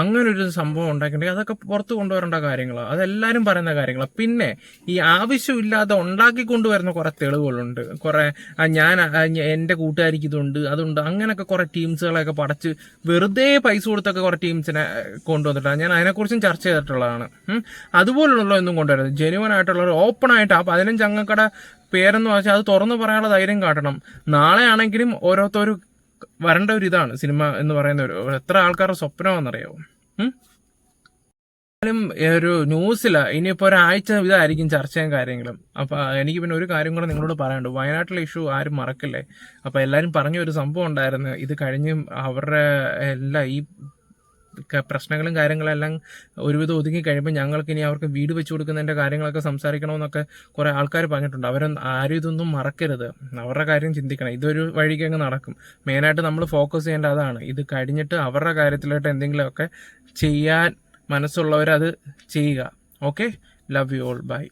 അങ്ങനെ ഒരു സംഭവം ഉണ്ടാക്കിയിട്ടുണ്ടെങ്കിൽ അതൊക്കെ പുറത്തു കൊണ്ടുവരേണ്ട കാര്യങ്ങളാണ് അതെല്ലാവരും പറയുന്ന കാര്യങ്ങളാണ് പിന്നെ ഈ ആവശ്യമില്ലാതെ ഉണ്ടാക്കി കൊണ്ടുവരുന്ന കുറെ തെളിവുകളുണ്ട്. കുറെ ഞാൻ എന്റെ കൂട്ടുകാരിക്ക് ഇതുണ്ട് അതുണ്ട് അങ്ങനെയൊക്കെ കുറെ ടീംസുകളെയൊക്കെ പടച്ച് വെറുതെ പൈസ കൊടുത്തൊക്കെ കുറെ ടീംസിനെ കൊണ്ടുവന്നിട്ടാണ് ഞാൻ അതിനെക്കുറിച്ചും ചർച്ച ചെയ്തിട്ടുള്ളതാണ്. അതുപോലുള്ള ഒന്നും കൊണ്ടുവരുന്നത് ജെനുവൻ ആയിട്ടുള്ള ഒരു ഓപ്പൺ ആയിട്ട് ആ പതിനഞ്ച് അംഗക്കട പേരെന്ന് വെച്ചാൽ അത് തുറന്നു പറയാനുള്ള ധൈര്യം കാട്ടണം. നാളെ ആണെങ്കിലും ഓരോരുത്തരും വരേണ്ട ഒരു ഇതാണ് സിനിമ എന്ന് പറയുന്ന ഒരു എത്ര ആൾക്കാരുടെ സ്വപ്നമാണെന്നറിയാവോ ഉം? ഒരു ന്യൂസില ഇനിയിപ്പോ ഒരാഴ്ച ഇതായിരിക്കും ചർച്ചയും കാര്യങ്ങളും. അപ്പൊ എനിക്ക് പിന്നെ ഒരു കാര്യം കൂടെ നിങ്ങളോട് പറയാനുണ്ട്. വയനാട്ടിലെ ഇഷ്യൂ ആരും മറക്കില്ലേ? അപ്പൊ എല്ലാരും പറഞ്ഞ ഒരു സംഭവം ഉണ്ടായിരുന്നു. ഇത് കഴിഞ്ഞ് അവരുടെ എല്ലാ ഈ പ്രശ്നങ്ങളും കാര്യങ്ങളെല്ലാം ഒരുവിധം ഒതുങ്ങി കഴിയുമ്പോൾ ഞങ്ങൾക്ക് ഇനി അവർക്ക് വീട് വെച്ച് കൊടുക്കുന്നതിന്റെ കാര്യങ്ങളൊക്കെ സംസാരിക്കണമെന്നൊക്കെ കുറേ ആൾക്കാർ പറഞ്ഞിട്ടുണ്ട്. അവരൊന്നും ആരും ഇതൊന്നും മറക്കരുത്. അവരുടെ കാര്യം ചിന്തിക്കണം. ഇതൊരു വഴിക്ക് അങ്ങ് നടക്കും. മെയിനായിട്ട് നമ്മൾ ഫോക്കസ് ചെയ്യേണ്ട അതാണ്. ഇത് കഴിഞ്ഞിട്ട് അവരുടെ കാര്യത്തിലോട്ട് എന്തെങ്കിലുമൊക്കെ ചെയ്യാൻ മനസ്സുള്ളവരത് ചെയ്യുക. Okay love you all bye